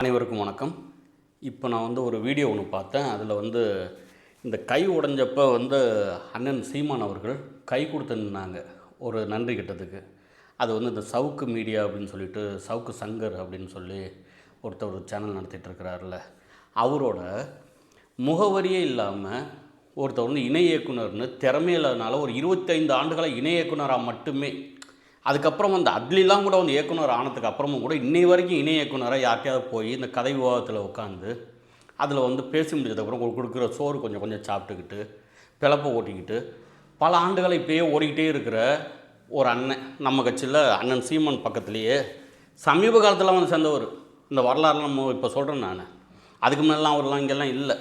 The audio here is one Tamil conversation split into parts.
அனைவருக்கும் வணக்கம். இப்போ நான் வந்து ஒரு வீடியோ ஒன்று பார்த்தேன். அதில் வந்து இந்த கை உடஞ்சப்போ வந்து அண்ணன் சீமான் அவர்கள் கை கொடுத்துருந்தாங்க ஒரு நன்றி கிட்டத்துக்கு. அது வந்து இந்த சவுக்கு மீடியா அப்படின்னு சொல்லிட்டு சவுக்கு சங்கர் அப்படின்னு சொல்லி ஒருத்தர் ஒரு சேனல் நடத்திட்டு இருக்கிறாருல அவரோட முகவரியே இல்லாமல் ஒருத்தர் வந்து இணை இயக்குனர்னு திறமை ஒரு இருபத்தைந்து ஆண்டுகளாக இணை இயக்குனராக மட்டுமே அதுக்கப்புறம் வந்து அட்லிலாம் கூட வந்து இயக்குனர் ஆனதுக்கு அப்புறமும் கூட இன்னை வரைக்கும் இணை இயக்குனராக யார்கிட்டயாவது போய் இந்த கதை விவாதத்தில் உட்காந்து அதில் வந்து பேசி முடிஞ்சதுக்கப்புறம் கொடுக்குற சோறு கொஞ்சம் கொஞ்சம் சாப்பிட்டுக்கிட்டு பிளப்பை ஓட்டிக்கிட்டு பல ஆண்டுகளை இப்பயே ஓடிக்கிட்டே இருக்கிற ஒரு அண்ணன் நம்ம கட்சியில் அண்ணன் சீமன் பக்கத்துலேயே சமீப காலத்தில் வந்து சேர்ந்தவர். இந்த வரலாறுலாம் நம்ம இப்போ சொல்கிறேன் நான். அதுக்கு முன்னெல்லாம் அவர்லாம் இங்கெல்லாம் இல்லை.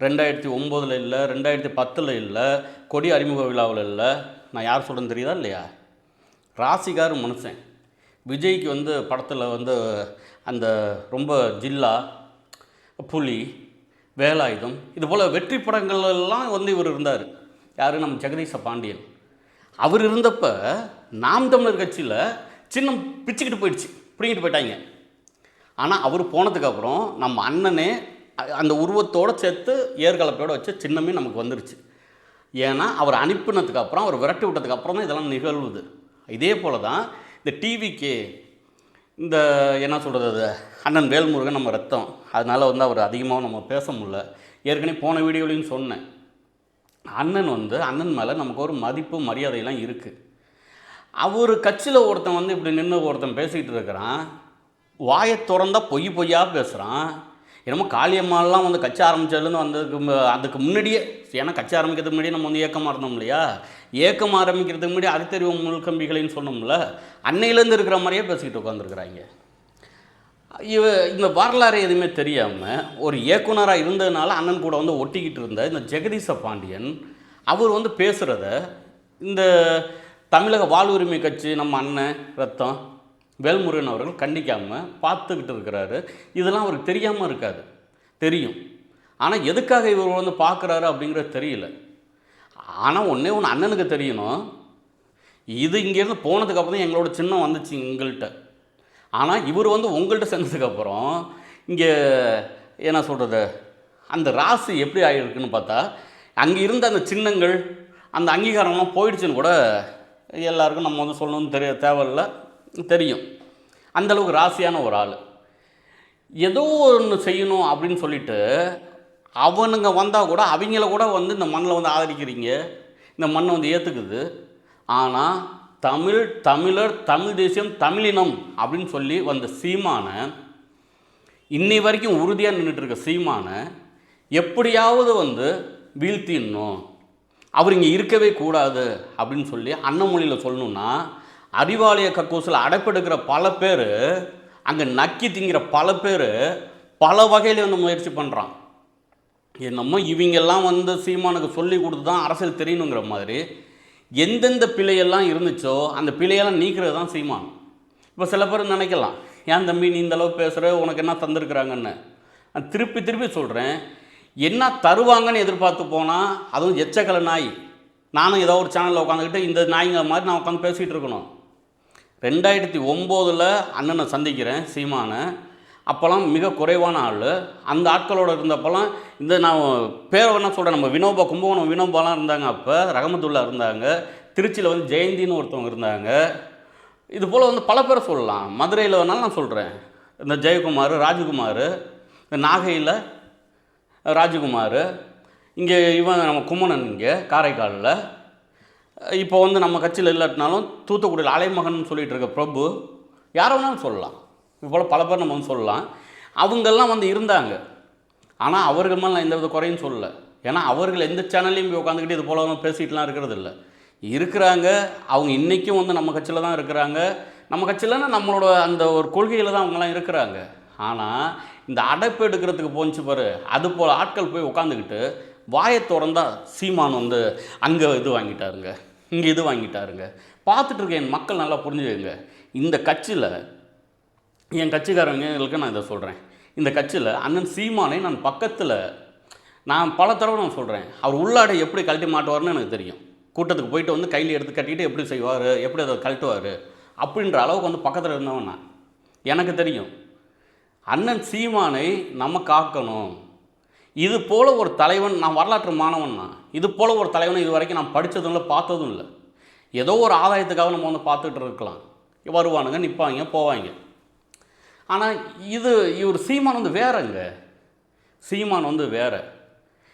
ரெண்டாயிரத்தி ஒம்போதில் இல்லை ரெண்டாயிரத்தி பத்தில் இல்லை கொடி அறிமுக விழாவில் இல்லை. நான் யார் சொல்கிறேன்னு தெரியுதா இல்லையா? ராசிகார் மனுஷன். விஜய்க்கு வந்து படத்தில் வந்து அந்த ரொம்ப ஜில்லா புலி வேலாயுதம் இது போல் வெற்றி படங்கள் எல்லாம் வந்து இவர் இருந்தார். யார்? நம்ம ஜெகதீச பாண்டியன். அவர் இருந்தப்ப நாம் தமிழர் கட்சியில் சின்னம் பிச்சுக்கிட்டு போயிடுச்சு பிடிங்கிட்டு போயிட்டாங்க. ஆனால் அவர் போனதுக்கப்புறம் நம்ம அண்ணனே அந்த உருவத்தோடு சேர்த்து ஏற்கலப்பையோடு வச்சு சின்னமே நமக்கு வந்துருச்சு. ஏன்னா அவர் அனுப்பினதுக்கப்புறம் அவர் விரட்டி விட்டதுக்கப்புறம் தான் இதெல்லாம் நிகழ்வுது. இதே போல தான் இந்த டிவிக்கு இந்த என்ன சொல்கிறது அது அண்ணன் வேல்முருகன் நம்ம ரத்தம். அதனால் வந்து அவர் அதிகமாக நம்ம பேச முடில ஏற்கனவே போன வீடியோலையும் சொன்னேன். அண்ணன் வந்து அண்ணன் மேலே நமக்கு ஒரு மதிப்பு மரியாதையெல்லாம் இருக்குது அவர் கட்சியில் ஒருத்தன் வந்து இப்படி நின்று ஒருத்தன் பேசிக்கிட்டு இருக்கிறான். வாயை திறந்தால் பொய் பொய்யாக பேசுகிறான் என்னமோ காளியம்மாலாம் வந்து கட்சி ஆரம்பிச்சதுலேருந்து வந்ததுக்கு அதுக்கு முன்னாடியே ஏன்னா கட்சி ஆரம்பிக்கிறதுக்கு முன்னாடியே நம்ம வந்து ஏக்கமாக இருந்தோம் இல்லையா? ஏக்கம் ஆரம்பிக்கிறதுக்கு முன்னாடி அறுத்தறிவு முழுக்கம்பிகளைன்னு சொன்னோம்ல அன்னையிலேருந்து இருக்கிற மாதிரியே பேசிக்கிட்டு உட்காந்துருக்குறாங்க இவ இந்த வரலாறு எதுவுமே தெரியாமல் ஒரு இயக்குனராக இருந்ததுனால அண்ணன் கூட வந்து ஒட்டிக்கிட்டு இருந்த இந்த ஜெகதீச பாண்டியன் அவர் வந்து பேசுகிறத இந்த தமிழக வாழ்வுரிமை கட்சி நம்ம அண்ணன் ரத்தம் வேல்முருகன் அவர்கள் கண்டிக்காமல் பார்த்துக்கிட்டு இருக்கிறாரு. இதெல்லாம் அவருக்கு தெரியாமல் இருக்காது. தெரியும். ஆனால் எதுக்காக இவர் வந்து பார்க்குறாரு அப்படிங்கிறது தெரியல. ஆனால் ஒன்றே ஒன்று அண்ணனுக்கு தெரியணும். இது இங்கேருந்து போனதுக்கப்புறம் தான் எங்களோட சின்னம் வந்துச்சு எங்கள்கிட்ட ஆனால் இவர் வந்து உங்கள்கிட்ட சேர்ந்ததுக்கப்புறம் இங்கே என்ன சொல்கிறது அந்த ராசி எப்படி ஆகிருக்குன்னு பார்த்தா அங்கே இருந்த அந்த சின்னங்கள் அந்த அங்கீகாரம்லாம் போயிடுச்சுன்னு கூட எல்லாருக்கும் நம்ம வந்து சொல்லணும்னு தெரிய தேவையில்லை. தெரியும். அந்தளவுக்கு ராசியான ஒரு ஆள். ஏதோ ஒன்று செய்யணும் அப்படின்னு சொல்லிட்டு அவனுங்க வந்தால் கூட அவங்கள கூட வந்து இந்த மண்ணில் வந்து ஆதரிக்கிறீங்க. இந்த மண்ணை வந்து ஏற்றுக்குது ஆனால் தமிழ் தமிழர் தமிழ் தேசியம் தமிழினம் அப்படின்னு சொல்லி வந்த சீமானை இன்னை வரைக்கும் உறுதியாக நின்றுட்டு இருக்க சீமானை எப்படியாவது வந்து வீழ்த்திடணும். அவர் இங்கே இருக்கவே கூடாது அப்படின்னு சொல்லி அன்னமொழியில் சொல்லணுன்னா அறிவாலய கக்கூசில் அடைப்பெடுக்கிற பல பேர் அங்கே நக்கி திங்கிற பல பேர் பல வகையில் வந்து முயற்சி பண்ணுறான் என்னமோ இவங்கெல்லாம் வந்து சீமானுக்கு சொல்லி கொடுத்து தான் அரசியல் தெரியணுங்கிற மாதிரி எந்தெந்த பிழையெல்லாம் இருந்துச்சோ அந்த பிழையெல்லாம் நீக்கிறது தான் சீமான். இப்போ சில பேர் நினைக்கலாம் ஏன் தம்பி நீ இந்த அளவு பேசுகிற உனக்கு என்ன தந்திருக்கிறாங்கன்னு? நான் திருப்பி திருப்பி சொல்கிறேன் என்ன தருவாங்கன்னு எதிர்பார்த்து போனால் அதுவும் எச்சக்கலை நாய். நானும் ஏதோ ஒரு சேனலில் உட்காந்துக்கிட்டு இந்த நாய்ங்க மாதிரி நான் உட்காந்து பேசிகிட்டு இருக்கணும். ரெண்டாயிரத்தி ஒம்போதில் அண்ணனை சந்திக்கிறேன் சீமானை. அப்போல்லாம் மிக குறைவான ஆள். அந்த ஆட்களோட இருந்தப்போலாம் இந்த நான் பேர் என்ன சொல்கிறேன் நம்ம வினோபா கும்பகோணம் வினோபாலாம் இருந்தாங்க அப்போ ரகமத்துல்லா இருந்தாங்க. திருச்சியில் வந்து ஜெயந்தின்னு ஒருத்தவங்க இருந்தாங்க. இது போல் வந்து பல பேரை சொல்லலாம். மதுரையில் வேணாலும் நான் சொல்கிறேன் இந்த ஜெயக்குமார் ராஜகுமார் இந்த நாகையில் ராஜகுமார். இங்கே இவன் நம்ம கும்மணன் இங்கே காரைக்காலில். இப்போ வந்து நம்ம கட்சியில் இல்லாட்டினாலும் தூத்துக்குடியில் அலைமகன் சொல்லிட்டு இருக்க பிரபு யாரை வேணாலும் சொல்லலாம். இது போல் பல பேர் நம்ம வந்து சொல்லலாம். அவங்கெல்லாம் வந்து இருந்தாங்க. ஆனால் அவர்கள் மேலே நான் எந்த வித குறையும் சொல்லலை. ஏன்னா அவர்கள் எந்த சேனல்லையும் போய் உட்காந்துக்கிட்டு இது போல பேசிகிட்டுலாம் இருக்கிறது இல்லை. இருக்கிறாங்க. அவங்க இன்றைக்கும் வந்து நம்ம கட்சியில் தான் இருக்கிறாங்க. நம்ம கட்சியில்னா நம்மளோட அந்த ஒரு கொள்கையில் தான் அவங்களாம் இருக்கிறாங்க. ஆனால் இந்த அடைப்பு எடுக்கிறதுக்கு போச்சு பாரு. அது போல் ஆட்கள் போய் உட்காந்துக்கிட்டு வாயை திறந்தால் சீமான் வந்து அங்கே இது வாங்கிட்டாருங்க. இங்கே இது வாங்கிட்டாருங்க. பார்த்துட்ருக்கேன் என் மக்கள் நல்லா புரிஞ்சுக்கங்க. இந்த கட்சியில் என் கட்சிக்காரங்களுக்கு நான் இதை சொல்கிறேன் இந்த கட்சியில் அண்ணன் சீமானை நான் பக்கத்தில் நான் பல தடவை நான் சொல்கிறேன் அவர் உள்ளாடை எப்படி கழட்டி மாட்டுவார்னு எனக்கு தெரியும். கூட்டத்துக்கு போயிட்டு வந்து கையில் எடுத்து கட்டிட்டு எப்படி செய்வார் எப்படி அதை கழட்டுவார் அப்படின்ற அளவுக்கு வந்து பக்கத்தில் இருந்தவன் நான். எனக்கு தெரியும். அண்ணன் சீமானை நம்ம காக்கணும். இது போல் ஒரு தலைவன் நான் வரலாற்று மாணவன் நான். இது போல் ஒரு தலைவனை இது வரைக்கும் நான் படித்ததும் இல்லை பார்த்ததும் இல்லை. ஏதோ ஒரு ஆதாயத்துக்காக நம்ம வந்து பார்த்துட்டு இருக்கலாம். வருவானுங்க நிற்பாங்க போவாங்க. ஆனால் இது இவர் சீமான் வந்து வேறங்க. சீமான் வந்து வேறு.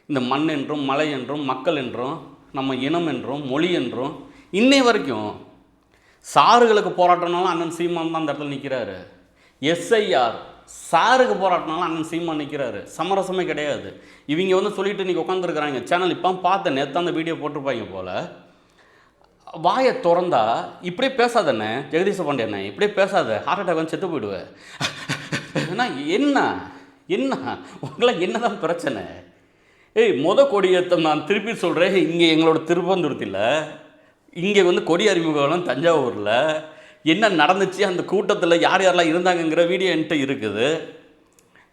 இந்த மண் என்றும் மலை என்றும் மக்கள் என்றும் நம்ம இனம் என்றும் மொழி என்றும் இன்னை வரைக்கும் சாறுகளுக்கு போராட்டம்னாலும் அண்ணன் சீமான் தான் அந்த இடத்துல நிற்கிறாரு எஸ்ஐஆர் சாருக்கு போராட்டினாலும் அண்ணன் சீமா நிற்கிறாரு சமரசமே கிடையாது. இவங்க வந்து சொல்லிட்டு இன்றைக்கி உட்காந்துருக்குறாங்க சேனல் இப்போ பார்த்தேன் நேற்று அந்த வீடியோ போட்டிருப்பாங்க போல். வாயை திறந்தா இப்படியே பேசாதண்ணே ஜெகதீஷ பாண்டியண்ணே இப்படியே பேசாத. ஹார்ட் அட்டாக் வந்து செத்து போயிடுவேன் ஏன்னா என்ன? என்ன? உங்களாம் என்னதான் பிரச்சனை? ஏய் மொத கொடியேற்றம் நான் திருப்பி சொல்கிறேன் இங்கே எங்களோட திருப்பந்துருத்தில் இங்கே வந்து கொடி அறிமுகம் தஞ்சாவூரில். என்ன நடந்துச்சு அந்த கூட்டத்தில் யார் யாரெல்லாம் இருந்தாங்கங்கிற வீடியோ என்கிட்ட இருக்குது.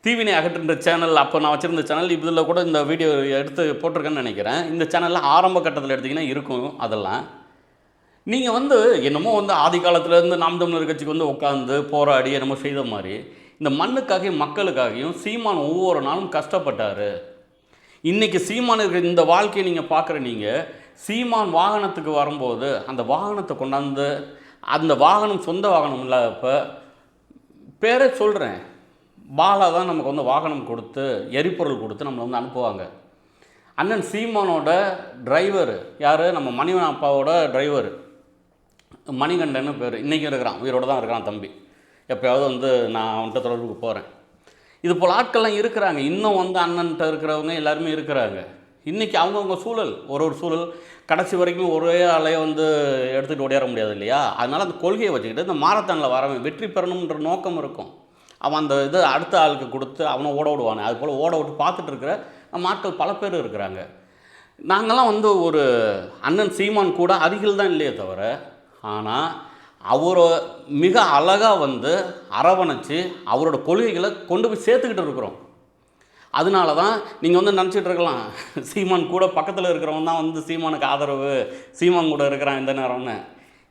தீவினை அகற்றுன்ற சேனல் அப்போ நான் வச்சுருந்த சேனல் இதில் கூட இந்த வீடியோ எடுத்து போட்டிருக்கேன்னு நினைக்கிறேன். இந்த சேனலில் ஆரம்ப கட்டத்தில் எடுத்திங்கன்னா இருக்கும் அதெல்லாம். நீங்கள் வந்து என்னமோ வந்து ஆதி காலத்துலேருந்து நாம் தமிழர் கட்சிக்கு வந்து உட்காந்து போராடி என்னமோ செய்த மாதிரி இந்த மண்ணுக்காகவும் மக்களுக்காகவும் சீமான் ஒவ்வொரு நாளும் கஷ்டப்பட்டார். இன்றைக்கி சீமான் இருக்கிற இந்த வாழ்க்கையை நீங்கள் பார்க்குற நீங்கள் சீமான் வாகனத்துக்கு வரும்போது அந்த வாகனத்தை கொண்டாந்து அந்த வாகனம் சொந்த வாகனம் இல்லாதப்போ பேரே சொல்கிறேன் பாலா தான் நமக்கு வந்து வாகனம் கொடுத்து எரிபொருள் கொடுத்து நம்மளை வந்து அனுப்புவாங்க. அண்ணன் சீமானோட டிரைவர் யார்? நம்ம மணிவன் அப்பாவோட டிரைவர் மணிகண்டன்னு பேர். இன்றைக்கும் இருக்கிறான். உயிரோடு தான் இருக்கிறான் தம்பி. எப்போயாவது வந்து நான் அவன்கிட்ட தொடர்புக்கு போகிறேன் இது போல் ஆட்கள்லாம் இருக்கிறாங்க. இன்னும் வந்து அண்ணன்ட்ட இருக்கிறவங்க எல்லாருமே இருக்கிறாங்க. இன்றைக்கி அவங்கவுங்க சூழல் ஒரு ஒரு சூழல். கடைசி வரைக்கும் ஒரே ஆளையே வந்து எடுத்துகிட்டு ஓடியார முடியாது இல்லையா? அதனால் அந்த கொள்கையை வச்சுக்கிட்டு இந்த மாரத்தானில் வரவன் வெற்றி பெறணுன்ற நோக்கம் இருக்கும். அவன் அந்த இது அடுத்த ஆளுக்கு கொடுத்து அவனை ஓட விடுவானே. அது போல் ஓட விட்டு பார்த்துட்டு இருக்கிற மாட்கள் பல பேர் இருக்கிறாங்க. நாங்கள்லாம் வந்து ஒரு அண்ணன் சீமான் கூட அருகில் தான் இல்லையே தவிர ஆனால் அவரை மிக அழகாக வந்து அரவணைச்சு அவரோட கொள்கைகளை கொண்டு போய் சேர்த்துக்கிட்டு இருக்கிறோம். அதனால தான் நீங்கள் வந்து நினச்சிட்டு இருக்கலாம். சீமான் கூட பக்கத்தில் இருக்கிறவன் தான் வந்து சீமானுக்கு ஆதரவு. சீமான் கூட இருக்கிறான் இந்த நேரம்னு.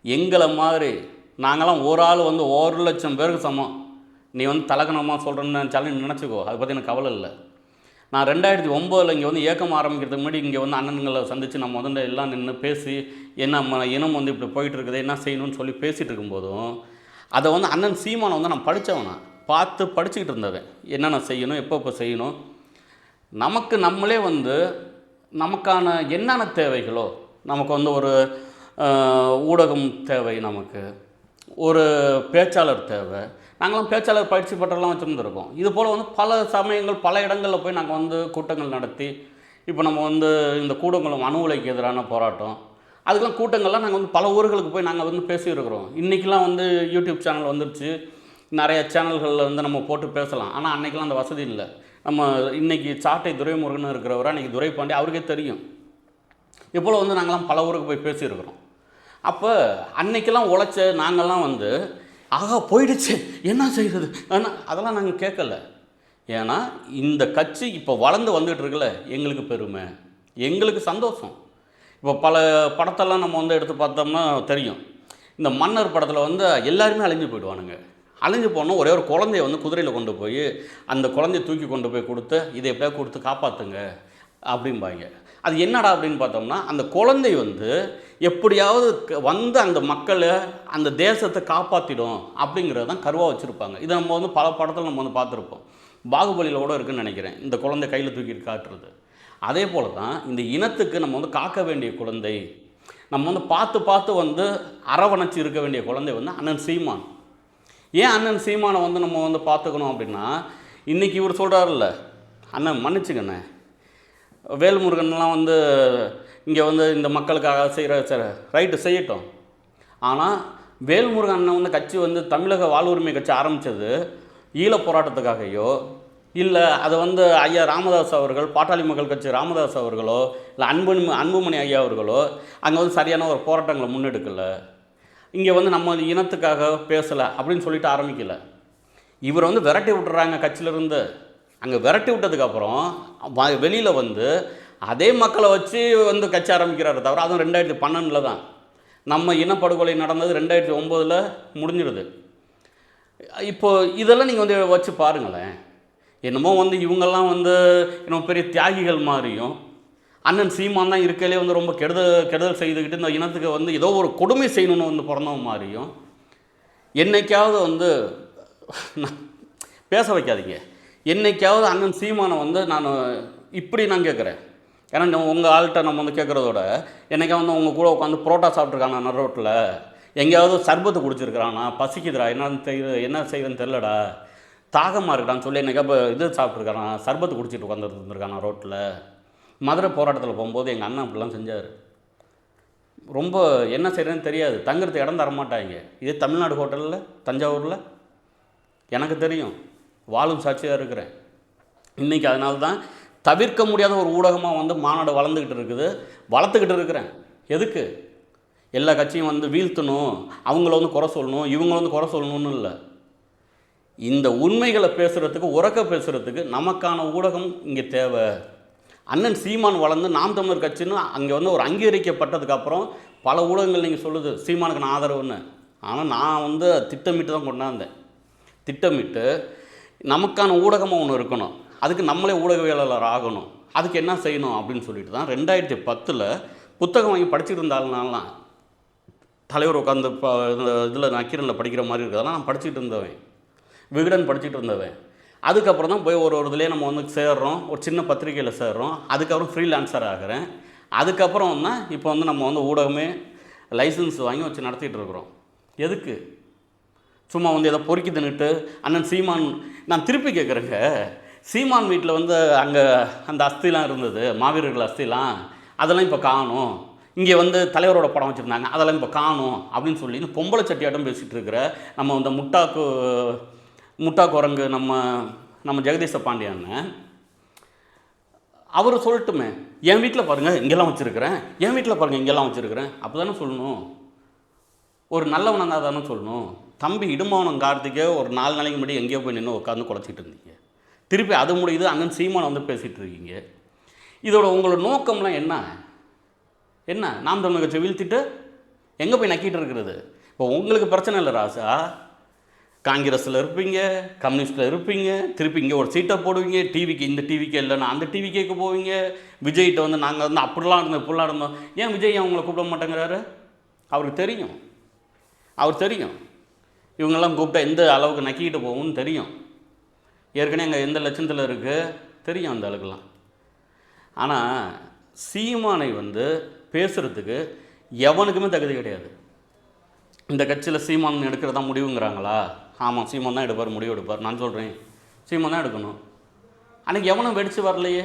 எங்களை மாதிரி நாங்களாம் ஒரு ஆள் வந்து ஒரு லட்சம் பேருக்கு சமம். நீ வந்து தலகணமாக சொல்கிறேன்னு நினச்சாலும் நினச்சிக்கோ. அதை பற்றி எனக்கு கவலை இல்லை. நான் ரெண்டாயிரத்தி ஒம்போதில் இங்கே வந்து ஏக்கம் ஆரம்பிக்கிறதுக்கு முன்னாடி இங்கே வந்து அண்ணன்களை சந்தித்து நம்ம வந்து எல்லாம் நின்று பேசி என்ன நம்ம இனம் வந்து இப்படி போயிட்டு இருக்குது என்ன செய்யணும்னு சொல்லி பேசிகிட்டு இருக்கும்போதும் அதை வந்து அண்ணன் சீமானை வந்து நான் படித்தவனா பார்த்து படிச்சுக்கிட்டு இருந்தவன். என்னென்ன செய்யணும் எப்போ எப்போ செய்யணும் நமக்கு நம்மளே வந்து நமக்கான என்னென்ன தேவைகளோ நமக்கு வந்து ஒரு ஊடகம் தேவை நமக்கு ஒரு பேச்சாளர் தேவை. நாங்களும் பேச்சாளர் பயிற்சி பட்டெல்லாம் வச்சுருந்துருக்கோம். இது போல் வந்து பல சமயங்கள் பல இடங்களில் போய் நாங்கள் வந்து கூட்டங்கள் நடத்தி இப்போ நம்ம வந்து இந்த கூடங்குளம் அணு உலைக்கு எதிரான போராட்டம் அதுக்கெல்லாம் கூட்டங்கள்லாம் நாங்கள் வந்து பல ஊர்களுக்கு போய் நாங்கள் வந்து பேசியிருக்கிறோம். இன்றைக்கெலாம் வந்து யூடியூப் சேனல் வந்துருச்சு. நிறைய சேனல்களில் வந்து நம்ம போட்டு பேசலாம். ஆனால் அன்றைக்கெலாம் அந்த வசதி இல்லை. நம்ம இன்றைக்கி சாட்டை துரைமுருகன் இருக்கிறவரை அன்றைக்கி துரைபாண்டி அவருக்கே தெரியும். இப்போல வந்து நாங்களாம் பல ஊருக்கு போய் பேசியிருக்கிறோம். அப்போ அன்னைக்கெல்லாம் உழைச்ச நாங்கள்லாம் வந்து ஆகா போயிடுச்சு. என்ன செய்கிறது ஆனால் அதெல்லாம் நாங்கள் கேட்கல. ஏன்னா இந்த கட்சி இப்போ வளர்ந்து வந்துட்டு இருக்குல்ல எங்களுக்கு பெருமை. எங்களுக்கு சந்தோஷம். இப்போ பல படத்தெல்லாம் நம்ம வந்து எடுத்து பார்த்தோம்னா தெரியும். இந்த மன்னர் படத்தில் வந்து எல்லாருமே அழிஞ்சு போயிடுவானுங்க. அழிஞ்சு போனோம் ஒரே ஒரு குழந்தைய வந்து குதிரையில் கொண்டு போய் அந்த குழந்தைய தூக்கி கொண்டு போய் கொடுத்து இதை எப்படியா கொடுத்து காப்பாற்றுங்க அப்படிம்பாங்க. அது என்னடா அப்படின்னு பார்த்தோம்னா அந்த குழந்தை வந்து எப்படியாவது வந்து அந்த மக்களை அந்த தேசத்தை காப்பாற்றிடும் அப்படிங்கிறது தான் கருவாக வச்சுருப்பாங்க. இதை நம்ம வந்து பல படத்தில் நம்ம வந்து பார்த்துருப்போம். பாகுபலியில் கூட இருக்குன்னு நினைக்கிறேன். இந்த குழந்தை கையில் தூக்கிட்டு காட்டுறது. அதே போல தான் இந்த இனத்துக்கு நம்ம வந்து காக்க வேண்டிய குழந்தை நம்ம வந்து பார்த்து பார்த்து வந்து அரவணைச்சு இருக்க வேண்டிய குழந்தை வந்து அண்ணன் சீமான். ஏன் அண்ணன் சீமானை வந்து நம்ம வந்து பார்த்துக்கணும் அப்படின்னா இன்றைக்கி இவர் சொல்கிறாருல்ல அண்ணன் மன்னிச்சுக்கண்ணே. வேல்முருகன்லாம் வந்து இங்கே வந்து இந்த மக்களுக்காக செய்கிற சார் ரைட்டு செய்யட்டும். ஆனால் வேல்முருகன் அண்ணன் வந்து கட்சி வந்து தமிழக வாழ்வுரிமை கட்சி ஆரம்பித்தது ஈழப் போராட்டத்துக்காகையோ இல்லை அதை வந்து ஐயா ராமதாஸ் அவர்கள் பாட்டாளி மக்கள் கட்சி ராமதாஸ் அவர்களோ இல்லை அன்பு அன்புமணி ஐயா அவர்களோ அங்கே வந்து சரியான ஒரு போராட்டங்களை முன்னெடுக்கலை. இங்கே வந்து நம்ம இனத்துக்காக பேசலை அப்படின்னு சொல்லிட்டு ஆரம்பிக்கல. இவர் வந்து விரட்டி விட்டுறாங்க கட்சியிலேருந்து. அங்கே விரட்டி விட்டதுக்கப்புறம் வெளியில் வந்து அதே மக்களை வச்சு வந்து கட்சி ஆரம்பிக்கிறாரு தவிர அதுவும் ரெண்டாயிரத்தி பன்னெண்டில் தான். நம்ம இனப்படுகொலை நடந்தது ரெண்டாயிரத்தி ஒம்போதில் முடிஞ்சிடுது இப்போது இதெல்லாம் நீங்கள் வந்து வச்சு பாருங்களேன். என்னமோ வந்து இவங்கெல்லாம் வந்து என்னமோ பெரிய தியாகிகள் மாதிரியும் அண்ணன் சீமான் தான் இருக்கையிலே வந்து ரொம்ப கெடுதல் கெடுதல் செய்துக்கிட்டு இந்த இனத்துக்கு வந்து ஏதோ ஒரு கொடுமை செய்யணும்னு வந்து பிறந்தவன் மாதிரியும் என்னைக்காவது வந்து நான் பேச வைக்காதீங்க. என்னைக்காவது அண்ணன் சீமானை வந்து நான் இப்படி நான் கேட்குறேன். ஏன்னா உங்கள் ஆள்கிட்ட நம்ம வந்து கேட்குறதோட என்னைக்கா வந்து உங்கள் கூட உட்காந்து புரோட்டா சாப்பிட்ருக்கானா நான் ரோட்டில்? எங்கேயாவது சர்பத்து குடிச்சிருக்கிறானா? பசிக்குதுடா என்ன செய்யுது என்ன செய்யுதுன்னு தெரிலடா தாகமாக இருக்கான்னு சொல்லி என்னைக்கா இப்போ இது சாப்பிட்ருக்கானா சர்பத்து குடிச்சிட்டு உட்காந்துருந்துருக்கானா ரோட்டில்? மதுரை போராட்டத்தில் போகும்போது எங்கள் அண்ணன் அப்படிலாம் செஞ்சார். ரொம்ப என்ன செய்கிறேன்னு தெரியாது. தங்குறதுக்கு இடம் தரமாட்டாங்க. இதே தமிழ்நாடு ஹோட்டலில் தஞ்சாவூரில்? எனக்கு தெரியும். வாழும் சாட்சியாக இருக்கிறேன். இன்றைக்கி அதனால தான் தவிர்க்க முடியாத ஒரு ஊடகமாக வந்து மாநாடு வளர்ந்துக்கிட்டு இருக்குது. வளர்த்துக்கிட்டு இருக்கிறேன். எதுக்கு? எல்லா கட்சியும் வந்து வீழ்த்தணும். அவங்கள வந்து குறை சொல்லணும். இவங்கள வந்து குறை சொல்லணும்னு இல்லை. இந்த உண்மைகளை பேசுகிறதுக்கு உறக்க பேசுகிறதுக்கு நமக்கான ஊடகம் இங்கே தேவை. அண்ணன் சீமான் வளர்ந்து நாம் தமிழர் கட்சின்னு அங்கே வந்து ஒரு அங்கீகரிக்கப்பட்டதுக்கப்புறம் பல ஊடகங்கள் நீங்கள் சொல்லுது சீமானுக்கு நான் ஆதரவுன்னு. ஆனால் நான் வந்து திட்டமிட்டு தான் கொண்டாந்தேன். திட்டமிட்டு நமக்கான ஊடகமாக ஒன்று இருக்கணும். அதுக்கு நம்மளே ஊடகவியலாளர் ஆகணும். அதுக்கு என்ன செய்யணும் அப்படின்னு சொல்லிட்டு தான் ரெண்டாயிரத்தி பத்தில் புத்தகம் வாங்கி படிச்சுட்டு இருந்தாலும் தலைவர் உட்காந்து இதில் நக்கீரனில் படிக்கிற மாதிரி இருக்கிறதெல்லாம் நான் படிச்சுட்டு இருந்தவன். விகடன் படிச்சுட்டு இருந்தவன். அதுக்கப்புறம் தான் போய் ஒரு ஒரு இதுலேயே நம்ம வந்து சேர்றோம். ஒரு சின்ன பத்திரிக்கையில் சேர்றோம். அதுக்கப்புறம் ஃப்ரீலான்சர் ஆகிறேன். அதுக்கப்புறம் தான் இப்போ வந்து நம்ம வந்து ஊடகமே லைசன்ஸ் வாங்கி வச்சு நடத்திட்டு இருக்கிறோம். எதுக்கு? சும்மா வந்து ஏதோ பொறுக்கி தின்னுட்டு அண்ணன் சீமான் நான் திருப்பி கேட்குறேங்க சீமான் வீட்டில் வந்து அங்கே அந்த அஸ்திலாம் இருந்தது. மாவீரர்கள் அஸ்திலாம். அதெல்லாம் இப்போ காணும். இங்கே வந்து தலைவரோட படம் வச்சுருந்தாங்க. அதெல்லாம் இப்போ காணும் அப்படின்னு சொல்லி இந்த பொம்பளை சட்டியாட்டம் பேசிகிட்டு இருக்கிற நம்ம அந்த முட்டாக்கு முட்டா குரங்கு நம்ம நம்ம ஜெகதீச பாண்டியன்னு அவர் சொல்லட்டுமே என் வீட்டில் பாருங்கள் இங்கெல்லாம் வச்சுருக்கிறேன். என் வீட்டில் பாருங்கள் இங்கெல்லாம் வச்சுருக்கிறேன். அப்போ தானே சொல்லணும்? ஒரு நல்லவனாக தானே சொல்லணும்? தம்பி இடுமோனம் கார்த்திகே ஒரு நாலு நாளைக்கு முன்னாடி எங்கேயோ போய் நின்று உட்காந்து குழச்சிட்டு இருந்தீங்க. திருப்பி அது முடியுது அண்ணன் சீமானை வந்து பேசிகிட்டு இருக்கீங்க. இதோட உங்களோட நோக்கம்லாம் என்ன? என்ன? நாம் தமிழ் கட்சி வீழ்த்திட்டு எங்கே போய் நக்கிட்டு இருக்கிறது? இப்போ உங்களுக்கு பிரச்சனை இல்லை ராசா? காங்கிரஸில் இருப்பீங்க கம்யூனிஸ்ட்டில் இருப்பீங்க திருப்பி இங்கே ஒரு சீட்டை போடுவீங்க டிவிக்கு இந்த டிவிக்கு இல்லைன்னா அந்த டிவி கேட்க போவீங்க. விஜய்கிட்ட வந்து நாங்கள் வந்து அப்படிலாம் இருந்தோம் இப்படிலாம் இருந்தோம். ஏன் விஜய் அவங்கள உங்களை கூப்பிட மாட்டேங்கிறாரு? அவருக்கு தெரியும். அவர் தெரியும். இவங்கெல்லாம் கூப்பிட்டா எந்த அளவுக்கு நக்கிக்கிட்டு போகும்னு தெரியும். ஏற்கனவே எங்கள் எந்த லட்சத்தில் இருக்குது தெரியும் அந்த அளவுக்குலாம். ஆனால் சீமானை வந்து பேசுகிறதுக்கு எவனுக்குமே தகுதி கிடையாது. இந்த கட்சியில் சீமான் எடுக்கிறதா முடிவுங்கிறாங்களா? ஆமாம் சீமான் தான் எடுப்பார் முடிவு எடுப்பார். நான் சொல்கிறேன் சீமான் தான் எடுக்கணும். அன்றைக்கி எவனும் வெடித்து வரலையே?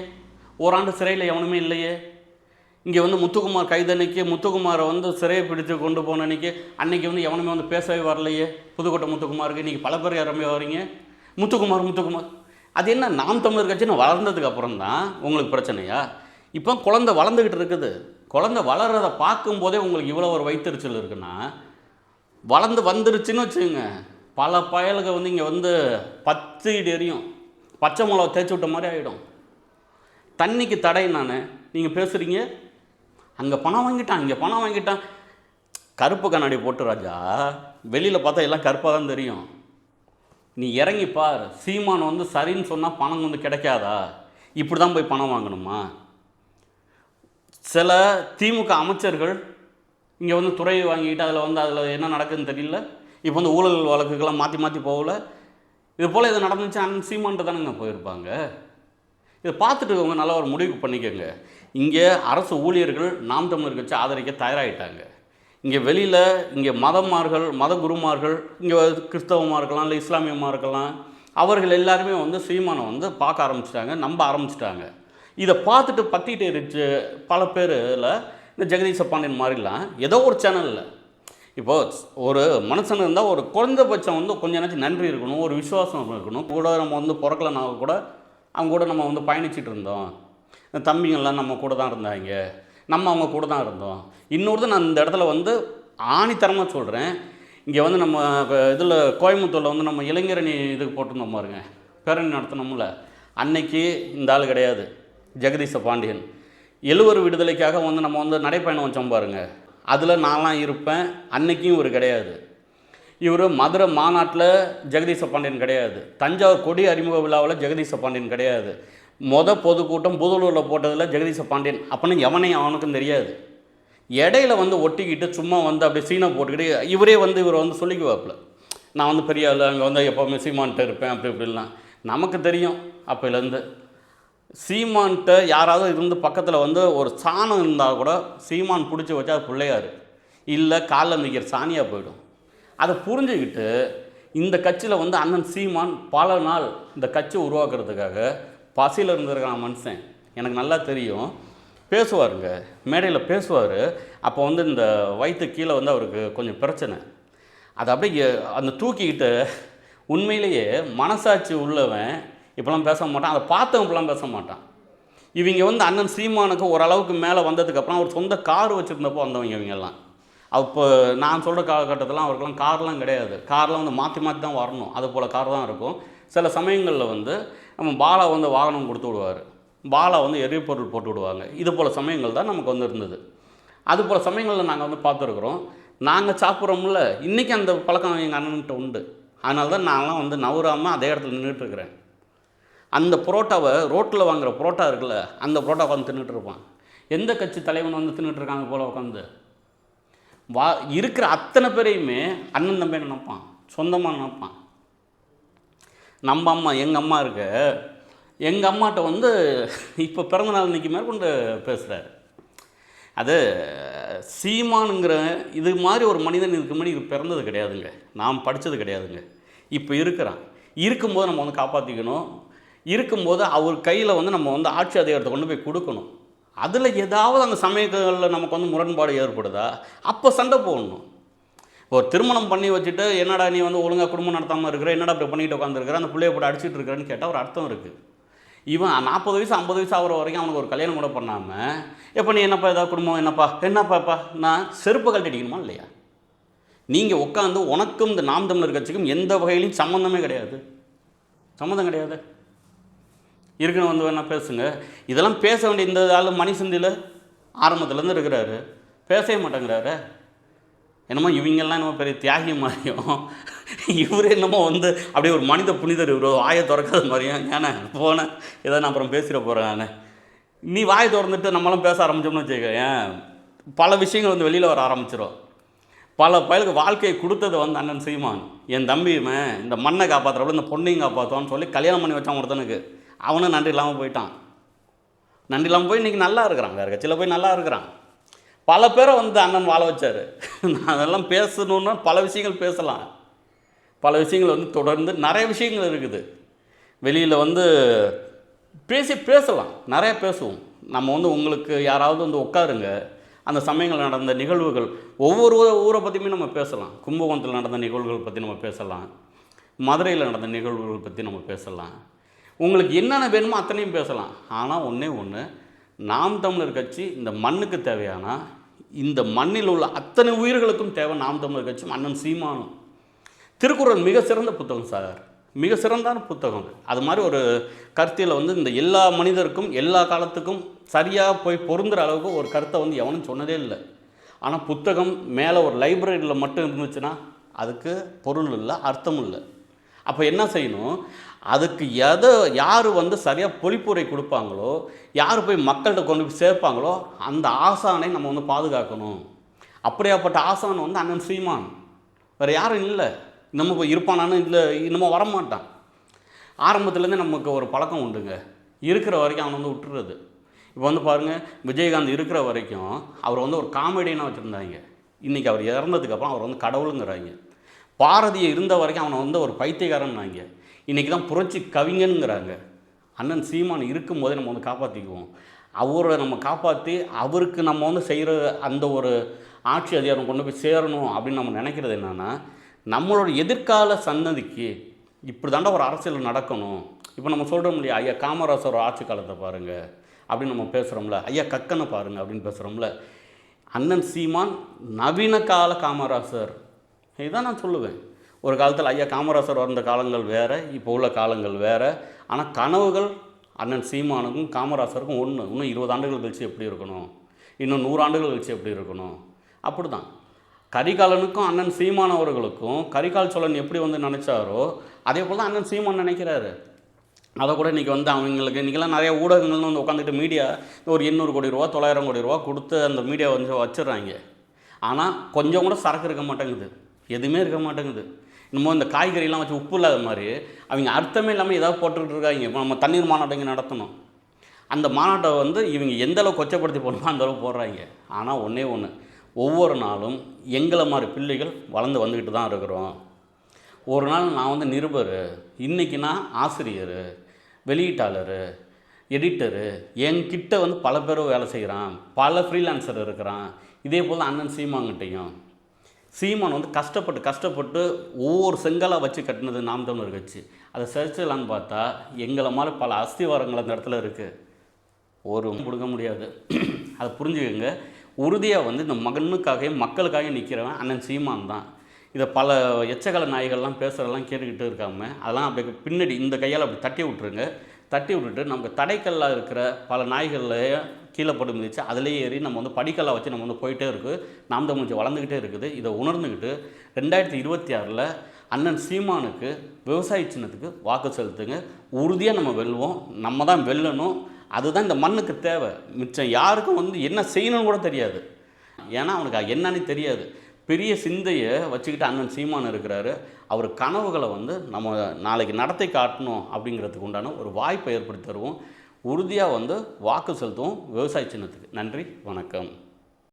ஓராண்டு சிறையில் எவனுமே இல்லையே? இங்கே வந்து முத்துக்குமார் கைதன்னைக்கு முத்துக்குமாரை வந்து சிறையை பிடித்து கொண்டு போன அன்னைக்கு அன்றைக்கி வந்து எவனுமே வந்து பேசவே வரலையே? புதுக்கோட்டை முத்துக்குமாருக்கு. இன்றைக்கி பல பேர் இறம்பி வரீங்க? முத்துக்குமார் முத்துக்குமார். அது என்ன நாம் தமிழர் கட்சின்னு வளர்ந்ததுக்கு அப்புறம் தான் உங்களுக்கு பிரச்சனையா? இப்போ குழந்தை வளர்ந்துக்கிட்டு இருக்குது. குழந்தை வளர்றதை பார்க்கும்போதே உங்களுக்கு இவ்வளோ ஒரு வைத்தறிச்சல் இருக்குன்னா வளர்ந்து வந்துருச்சுன்னு வச்சுக்கோங்க. பல பயலுக்கு வந்து இங்கே வந்து பத்து இடி எரியும். பச்சை மிளகா தேய்ச்சி விட்ட மாதிரி ஆகிடும் தண்ணிக்கு தடை நான் நீங்கள் பேசுகிறீங்க அங்கே பணம் வாங்கிட்டான் இங்கே பணம் வாங்கிட்டான். கருப்பு கண்ணாடி போட்டு ராஜா வெளியில் பார்த்தா எல்லாம் கருப்பாக தான் தெரியும். நீ இறங்கி பார் சீமான் வந்து சரின்னு சொன்னால் பணம் வந்து கிடைக்காதா? இப்படி தான் போய் பணம் வாங்கணுமா? சில திமுக அமைச்சர்கள் இங்கே வந்து துறையை வாங்கிட்டு அதில் வந்து அதில் என்ன நடக்குதுன்னு தெரியல? இப்போ வந்து ஊழல் வழக்குக்கெல்லாம் மாற்றி மாற்றி போகல. இது போல் இது நடந்துச்சு அண்ணன் சீமான்ட்டு தானேங்க போயிருப்பாங்க. இதை பார்த்துட்டு அவங்க நல்லா ஒரு முடிவு பண்ணிக்கோங்க. இங்கே அரசு ஊழியர்கள் நாம் தமிழர் கட்சி ஆதரிக்க தயாராகிட்டாங்க இங்கே வெளியில் இங்கே மதமார்கள் மத குருமார்கள் இங்கே கிறிஸ்தவமாக இருக்கலாம் இல்லை இஸ்லாமியமாக இருக்கலாம் அவர்கள் எல்லாருமே வந்து சீமானை வந்து பார்க்க ஆரம்பிச்சிட்டாங்க நம்ப ஆரம்பிச்சிட்டாங்க. இதை பார்த்துட்டு பற்றிட்டு இருந்துச்சு பல பேரில். இந்த ஜெகதீச பாண்டியன் மாதிரிலாம் ஏதோ ஒரு சேனலில் இப்போது ஒரு மனுஷன் இருந்தால் ஒரு குறைந்தபட்சம் வந்து கொஞ்சம் நேரம் நன்றி இருக்கணும் ஒரு விசுவாசம் இருக்கணும். கூட நம்ம வந்து பிறக்கலனா கூட அவங்க கூட நம்ம வந்து பயணிச்சுட்டு இருந்தோம். தம்பிங்கள்லாம் நம்ம கூட தான் இருந்தாங்க. நம்ம அவங்க கூட தான் இருந்தோம். இன்னொருத்தர் நான் இந்த இடத்துல வந்து ஆணித்தரமாக சொல்கிறேன் இங்கே வந்து நம்ம இதில் கோயம்புத்தூரில் வந்து நம்ம இளைஞரணி இதுக்கு போட்டிருந்தோம் பாருங்க. பேரணி நடத்தினோம்ல. அன்னைக்கு இந்த ஆள் கிடையாது. ஜெகதீச பாண்டியன். எழுவர் விடுதலைக்காக வந்து நம்ம வந்து நடைப்பயணம் வச்சோம் பாருங்கள் அதில் நான்லாம் இருப்பேன். அன்னைக்கும் இவர் கிடையாது. இவர் மதுரை மாநாட்டில் ஜெகதீச பாண்டியன் கிடையாது. தஞ்சாவூர் கொடி அறிமுக விழாவில் ஜெகதீச பாண்டியன் கிடையாது. மொத பொதுக்கூட்டம் புதலூரில் போட்டதில் ஜெகதீச பாண்டியன். அப்படின்னு எவனையும் அவனுக்கும் தெரியாது. இடையில வந்து ஒட்டிக்கிட்டு சும்மா வந்து அப்படியே சீனை போட்டுக்கிட்டு இவரே வந்து இவர் வந்து சொல்லிக்குவாப்பில். நான் வந்து பெரிய இல்லை அங்கே வந்து எப்போவுமே சீமான்ட்டு இருப்பேன் அப்படி இப்படிலாம் நமக்கு தெரியும் அப்போலேருந்து சீமான்கிட்ட யாராவது இருந்து பக்கத்தில் வந்து ஒரு சாணம் இருந்தால் கூட சீமான் பிடிச்சி வச்சா அது பிள்ளையார். இல்லை காலில் மிக்கிற சாணியாக போயிடும். அதை புரிஞ்சுக்கிட்டு இந்த கட்சியில் வந்து அண்ணன் சீமான் பல நாள் இந்த கட்சி உருவாக்குறதுக்காக பசியில் இருந்திருக்கான் மனுஷன். எனக்கு நல்லா தெரியும். பேசுவாருங்க. மேடையில் பேசுவார். அப்போ வந்து இந்த வயிற்று கீழே வந்து அவருக்கு கொஞ்சம் பிரச்சனை. அதை அப்படியே அந்த தூக்கிக்கிட்டு உண்மையிலேயே மனசாட்சி உள்ளவன் இப்போலாம் பேச மாட்டான். அதை பார்த்தவன் இப்போலாம் பேச மாட்டான். இவங்க வந்து அண்ணன் சீமானுக்கு ஓரளவுக்கு மேலே வந்ததுக்கப்புறம் அவர் சொந்த கார் வச்சுருந்தப்போ வந்தவங்க இவங்கெல்லாம். அப்போ நான் சொல்கிற காலகட்டத்தில் அவருக்கெல்லாம் கார்லாம் கிடையாது. கார்லாம் வந்து மாற்றி மாற்றி தான் வரணும். அது போல் கார் தான் இருக்கும். சில சமயங்களில் வந்து நம்ம பாலா வந்து வாகனம் கொடுத்து விடுவார். பாலா வந்து எரிபொருள் போட்டு விடுவாங்க. இது போல் சமயங்கள் தான் நமக்கு வந்து இருந்தது. அது போல் சமயங்களில் நாங்கள் வந்து பார்த்துருக்குறோம். நாங்கள் சாப்பிட்றோம்ல. இன்றைக்கி அந்த பழக்கம் எங்கள் அண்ணன்கிட்ட உண்டு. அதனால தான் நான்லாம் வந்து நவராமல் அதே இடத்துல நின்றுட்டுருக்குறேன் அந்த புரோட்டாவை ரோட்டில் வாங்குற புரோட்டா இருக்குல்ல அந்த புரோட்டா உட்காந்து தின்னுட்டு இருப்பான். எந்த கட்சி தலைவன் வந்து தின்னுட்டு இருக்காங்க போல் உட்காந்து வா இருக்கிற அத்தனை பேரையுமே அண்ணன் தம்பி நினைப்பான் சொந்தமாக நினைப்பான். நம்ம அம்மா எங்கள் அம்மா இருக்க எங்கள் அம்மாட்ட வந்து இப்போ பிறந்தநாள் இன்றைக்கி மேற்கொண்டு பேசுகிறார் அது சீமானுங்கிற இது மாதிரி ஒரு மனிதன் இதுக்கு முன்னாடி இது பிறந்தது கிடையாதுங்க. நாம் படித்தது கிடையாதுங்க. இப்போ இருக்கிறான். இருக்கும்போது நம்ம வந்து காப்பாற்றிக்கணும் இருக்கும்போது அவர் கையில் வந்து நம்ம வந்து ஆட்சி அதிகாரத்தை கொண்டு போய் கொடுக்கணும். அதில் ஏதாவது அந்த சமயங்களில் நமக்கு வந்து முரண்பாடு ஏற்படுதா? அப்போ சண்டை போடணும். ஒரு திருமணம் பண்ணி வச்சுட்டு என்னடா நீ வந்து ஒழுங்காக குடும்பம் நடத்தாமல் இருக்கிற என்னடா இப்படி பண்ணிட்டு உட்காந்துருக்கிற அந்த பிள்ளைய போட்டு அடிச்சிட்டு இருக்கிறேன்னு கேட்டால் ஒரு அர்த்தம் இருக்குது இவன் நாற்பது வயசு ஐம்பது வயசு ஆகிற வரைக்கும் அவனுக்கு ஒரு கல்யாணம் கூட பண்ணாமல் எப்போ நீ என்னப்பா ஏதாவது குடும்பம் என்னப்பா என்னப்பாப்பா நான் செருப்பு கழட்டி அடிக்கணுமா இல்லையா? நீங்கள் உட்காந்து உனக்கும் இந்த நாம் தமிழர் கட்சிக்கும் எந்த வகையிலையும் சம்மந்தமே கிடையாது. சம்மந்தம் கிடையாது. இருக்குன்னு வந்து வேணால் பேசுங்க. இதெல்லாம் பேச வேண்டிய இந்த ஆள் மணி சந்தியில் ஆரம்பத்துலேருந்து இருக்கிறாரு. பேசவே மாட்டேங்கிறாரு. என்னமோ இவங்கெல்லாம் என்னமோ பெரிய தியாகி மாதிரியும் இவர் என்னமோ வந்து அப்படியே ஒரு மனித புனிதர் இவர் வாயை திறக்காத மாதிரியும் ஏன்னா போனேன் ஏதோ நான் அப்புறம் பேசிட போகிறேன் நான். நீ வாயை திறந்துட்டு நம்மளாம் பேச ஆரம்பிச்சோம்னு வச்சுக்க ஏன் பல விஷயங்கள் வந்து வெளியில் வர ஆரம்பிச்சிடும் பல பயலுக்கு வாழ்க்கையை கொடுத்தது வந்து அண்ணன் சீமான். என் தம்பியுமே இந்த மண்ணை காப்பாற்றுறப்ப இந்த பொண்ணையும் காப்பாற்றுவான்னு சொல்லி கல்யாணம் பண்ணி வச்சான் ஒருத்தனுக்கு. அவனும் நன்றி இல்லாமல் போயிட்டான். நன்றி இல்லாமல் போய் இன்றைக்கி நல்லா இருக்கிறான். வேறு கட்சியில் போய் நல்லா இருக்கிறான். பல பேரை வந்து அண்ணன் வாழ வச்சார். நான் அதெல்லாம் பேசணுன்னா பல விஷயங்கள் பேசலாம். பல விஷயங்கள் வந்து தொடர்ந்து நிறைய விஷயங்கள் இருக்குது. வெளியில் வந்து பேசி பேசலாம். நிறைய பேசுவோம். நம்ம வந்து உங்களுக்கு யாராவது வந்து உட்காருங்க. அந்த சமயங்கள் நடந்த நிகழ்வுகள் ஒவ்வொரு ஊரை பற்றியுமே நம்ம பேசலாம். கும்பகோணத்தில் நடந்த நிகழ்வுகள் பற்றி நம்ம பேசலாம். மதுரையில் நடந்த நிகழ்வுகள் பற்றி நம்ம பேசலாம். உங்களுக்கு என்னென்ன வேணுமோ அத்தனையும் பேசலாம். ஆனால் ஒன்றே ஒன்று நாம் தமிழர் கட்சி இந்த மண்ணுக்கு தேவையானா இந்த மண்ணில் உள்ள அத்தனை உயிர்களுக்கும் தேவை நாம் தமிழர் கட்சி அண்ணன் சீமானும் திருக்குறள் மிக சிறந்த புத்தகம் சார். மிக சிறந்தான புத்தகம். அது. மாதிரி ஒரு கருத்தியில் வந்து இந்த எல்லா மனிதருக்கும் எல்லா காலத்துக்கும் சரியாக போய் பொருந்துகிற அளவுக்கு ஒரு கருத்தை வந்து எவனும் சொன்னதே இல்லை. ஆனால் புத்தகம் மேலே ஒரு லைப்ரரியில் மட்டும் இருந்துச்சுன்னா அதுக்கு பொருள் இல்லை அர்த்தம் இல்லை. அப்போ என்ன செய்யணும்? அதுக்கு எதை யார் வந்து சரியாக பொழிப்புரை கொடுப்பாங்களோ யார் போய் மக்கள்கிட்ட கொண்டு போய் சேர்ப்பாங்களோ அந்த ஆசானை நம்ம வந்து பாதுகாக்கணும். அப்படியாப்பட்ட ஆசான் வந்து அண்ணன் சீமான். வேறு யாரும் இல்லை. நம்ம போய் இருப்பானான்னு இல்லை இன்னமும் வரமாட்டான். ஆரம்பத்துலேருந்து நமக்கு ஒரு பழக்கம் உண்டுங்க. இருக்கிற வரைக்கும் அவனை வந்து விட்டுறது. இப்போ வந்து பாருங்கள் விஜயகாந்த் இருக்கிற வரைக்கும் அவர் வந்து ஒரு காமெடியனாக வச்சுருந்தாங்க. இன்றைக்கி அவர் இறந்ததுக்கப்புறம் அவர் வந்து கடவுளுங்கிறாங்க. பாரதியை இருந்த வரைக்கும் அவனை வந்து ஒரு பைத்தியக்காரன்னாங்க. இன்றைக்கி தான் புரட்சி கவிஞனுங்கிறாங்க. அண்ணன் சீமான் இருக்கும்போதே நம்ம வந்து காப்பாற்றிக்குவோம் அவரை நம்ம காப்பாற்றி அவருக்கு நம்ம வந்து செய்கிற அந்த ஒரு ஆட்சி அதிகாரம் கொண்டு போய் சேரணும் அப்படின்னு நம்ம நினைக்கிறது என்னென்னா நம்மளோட எதிர்கால சன்னதிக்கு இப்படி தாண்டா ஒரு அரசியல் நடக்கணும். இப்போ நம்ம சொல்கிறோம் இல்லையா ஐயா காமராசர் ஆட்சி காலத்தை பாருங்கள் அப்படின்னு நம்ம பேசுகிறோம்ல ஐயா கக்கனை பாருங்கள் அப்படின்னு பேசுகிறோம்ல அண்ணன் சீமான் நவீன கால காமராசர். இதுதான் நான் சொல்லுவேன். ஒரு காலத்தில் ஐயா காமராசர் வந்த காலங்கள் வேறு இப்போ உள்ள காலங்கள் வேறு. ஆனால் கனவுகள் அண்ணன் சீமானுக்கும் காமராசருக்கும் ஒன்று இன்னும் இருபது ஆண்டுகள் கழிச்சு எப்படி இருக்கணும்? இன்னும் நூறு ஆண்டுகள் கழிச்சு எப்படி இருக்கணும்? அப்படி தான் கரிகாலனுக்கும் அண்ணன் சீமான் அவர்களுக்கும் கரிகால் சோழன் எப்படி வந்து நினச்சாரோ அதே போல் தான் அண்ணன் சீமான் நினைக்கிறாரு. அதை கூட இன்றைக்கி வந்து அவங்களுக்கு இன்றைக்கெல்லாம் நிறைய ஊடகங்கள்னு வந்து உட்காந்துட்டு மீடியா ஒரு எண்ணூறு கோடி ரூபா தொள்ளாயிரம் கோடி ரூபா கொடுத்து அந்த மீடியா வந்து வச்சிடுறாங்க. ஆனால் கொஞ்சம் கூட சரக்கு இருக்க மாட்டேங்குது. எதுவுமே இருக்க மாட்டேங்குது. இன்னமும் இந்த காய்கறிலாம் வச்சு உப்பு இல்லாத மாதிரி அவங்க அர்த்தமே இல்லாமல் ஏதாவது போட்டுக்கிட்டு இருக்காங்க. இப்போ நம்ம தண்ணீர் மாநாட்டம் இங்கே நடத்தணும். அந்த மாநாட்டை வந்து இவங்க எந்த அளவுக்கு கொச்சப்படுத்தி போடணுமோ அந்த அளவுக்கு போடுறாங்க. ஆனால் ஒன்றே ஒன்று ஒவ்வொரு நாளும் எங்களை மாதிரி பிள்ளைகள் வளர்ந்து வந்துக்கிட்டு தான் இருக்கிறோம். ஒரு நாள் நான் வந்து நிருபர் இன்றைக்கி நான் ஆசிரியர் வெளியீட்டாளர் எடிட்டரு என்கிட்ட வந்து பல பேரும் வேலை செய்கிறான் பல ஃப்ரீலான்சர் இருக்கிறான். இதே போல் அண்ணன் சீமாங்கிட்டையும். சீமான் வந்து கஷ்டப்பட்டு கஷ்டப்பட்டு ஒவ்வொரு செங்கலாக வச்சு கட்டினது நாம் தமிழர் கட்சி. அதை சரிச்சிடலான்னு பார்த்தா எங்களை மாதிரி பல அஸ்திவாரங்கள் அந்த இடத்துல இருக்குது ஒரு கொடுக்க முடியாது. அதை புரிஞ்சுக்கங்க. உறுதியாக வந்து இந்த மகனுக்காக மக்களுக்காக நிற்கிறவன் அண்ணன் சீமான் தான். இதை பல எச்சகல நாய்கள்லாம் பேசுகிறதெல்லாம் கேட்டுக்கிட்டு இருக்காம அதெல்லாம் அப்படி பின்னாடி இந்த கையால் அப்படி தட்டி விட்ருங்க தட்டி விட்டுட்டு நமக்கு தடைக்கல்லாக இருக்கிற பல நாய்களில் கீழே போட்டு மிதிச்சு அதிலேயே ஏறி நம்ம வந்து படிக்கல்லாக வச்சு நம்ம வந்து போயிட்டே இருக்குது நாம் தமிழ் வளர்ந்துக்கிட்டே இருக்குது. இதை உணர்ந்துக்கிட்டு ரெண்டாயிரத்தி இருபத்தி ஆறில் அண்ணன் சீமானுக்கு விவசாய சின்னத்துக்கு வாக்கு செலுத்துங்க. உறுதியாக நம்ம வெல்வோம். நம்ம தான் வெல்லணும். அதுதான் இந்த மண்ணுக்கு தேவை. மிச்சம் யாருக்கும் வந்து என்ன செய்யணும்னு கூட தெரியாது. ஏன்னா அவனுக்கு என்னன்னு தெரியாது. பெரிய சிந்தையை வச்சுக்கிட்டு அண்ணன் சீமான் இருக்கிறாரு. அவர் கனவுகளை வந்து நம்ம நாளைக்கு நடத்தை காட்டணும் அப்படிங்கிறதுக்கு உண்டான ஒரு வாய்ப்பை ஏற்படுத்தி தருவோம். உறுதியாக வந்து வாக்கு செலுத்துவோம். விவசாய சின்னத்துக்கு. நன்றி. வணக்கம்.